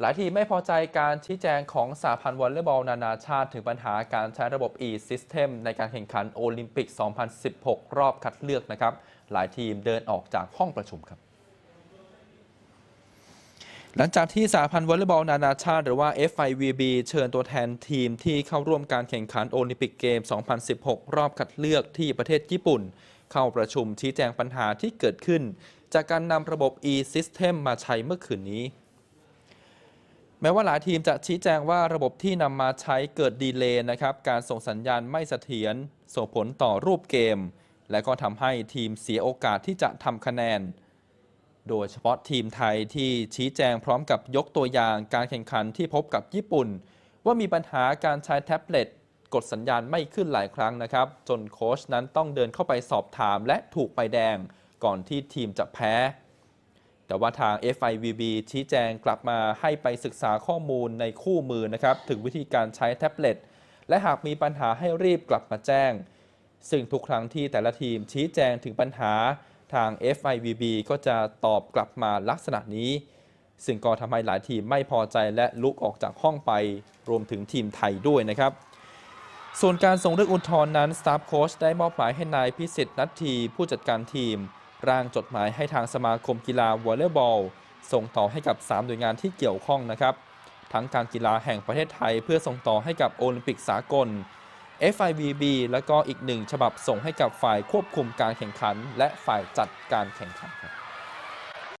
หลายทีมไม่พอใจการชี้แจงของสาพันธ์วอลเลย์บอลนานาชาติ ถึงปัญหาการใช้ระบบ e-system ในการแข่งขันโอลิมปิก 2016 รอบคัดเลือกนะครับ หลายทีมเดินออกจากห้องประชุมครับ หลังจากที่สาพันธ์วอลเลย์บอลนานาชาติ หรือว่า FIVB เชิญตัวแทนทีมที่เข้าร่วมการแข่งขันโอลิมปิกเกม 2016 รอบคัดเลือกที่ประเทศญี่ปุ่น เข้าประชุมชี้แจงปัญหาที่เกิดขึ้น จากการนำระบบ e-system มาใช้เมื่อคืนนี้ แม้ว่าหลายทีมจะชี้แจงว่าระบบที่นำมาใช้เกิดดีเลย์นะครับการส่งสัญญาณไม่เสถียรส่งผลต่อรูปเกม และก็ทำให้ทีมเสียโอกาสที่จะทำคะแนน โดยเฉพาะทีมไทยที่ชี้แจงพร้อมกับยกตัวอย่างการแข่งขันที่พบกับญี่ปุ่น ว่ามีปัญหาการใช้แท็บเล็ตกดสัญญาณไม่ขึ้นหลายครั้งนะครับ จนโค้ชนั้นต้องเดินเข้าไปสอบถามและถูกใบแดงก่อนที่ทีมจะแพ้ แต่ว่าทาง FIVB ชี้แจงกลับมาให้ไปศึกษาข้อมูลในคู่มือนะครับ ถึงวิธีการใช้แท็บเล็ต และหากมีปัญหาให้รีบกลับมาแจ้ง ซึ่งทุกครั้งที่แต่ละทีมชี้แจงถึงปัญหาทาง FIVB ก็จะตอบกลับมาลักษณะนี้ ซึ่งก็ทำให้หลายทีมไม่พอใจและลุกออกจากห้องไป รวมถึงทีมไทยด้วยนะครับ ส่วนการส่งเรื่องอุทธรณ์นั้นสตาฟโค้ชได้มอบหมายให้นายพิสิทธิ์นัททีผู้จัดการทีม ร่างจดหมายให้ทางสมาคมกีฬาวอลเลย์บอล ส่งต่อให้กับ 3 หน่วยงานที่เกี่ยวข้องนะครับ ทั้งการกีฬาแห่งประเทศไทยเพื่อส่งต่อให้กับโอลิมปิกสากล FIVB และก็อีกหนึ่งฉบับส่งให้กับฝ่ายควบคุมการแข่งขัน และฝ่ายจัดการแข่งขันครับ